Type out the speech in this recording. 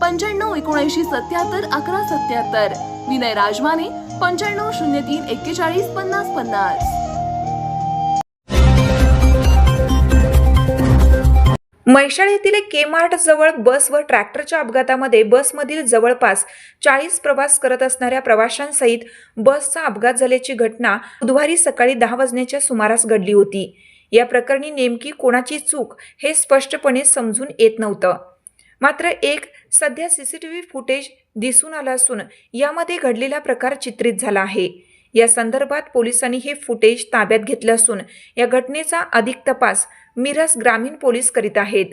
पंच्याण्णव एकोणऐंशी सत्याहत्तर अकरा सत्याहत्तर. विनय राजमाने पंच्याण्णव शून्य तीन एक्केचाळीस पन्नास पन्नास. म्हैसाळ येथील केमार्ट जवळ बस व ट्रॅक्टरच्या अपघातामध्ये बसमधील जवळपास चाळीस प्रवास करत असणाऱ्या प्रवाशांसहित बसचा अपघात झाल्याची घटना बुधवारी सकाळी दहा वाजण्याच्या सुमारास घडली होती. या प्रकरणी नेमकी कोणाची चूक हे स्पष्टपणे समजून येत नव्हतं. मात्र एक सध्या C C T V footage दिसून आलं असून यामध्ये घडलेला प्रकार चित्रित झाला आहे. या संदर्भात पोलिसांनी हे फुटेज ताब्यात घेतलं असून या घटनेचा अधिक तपास मिरज ग्रामीण पोलीस करीत आहेत.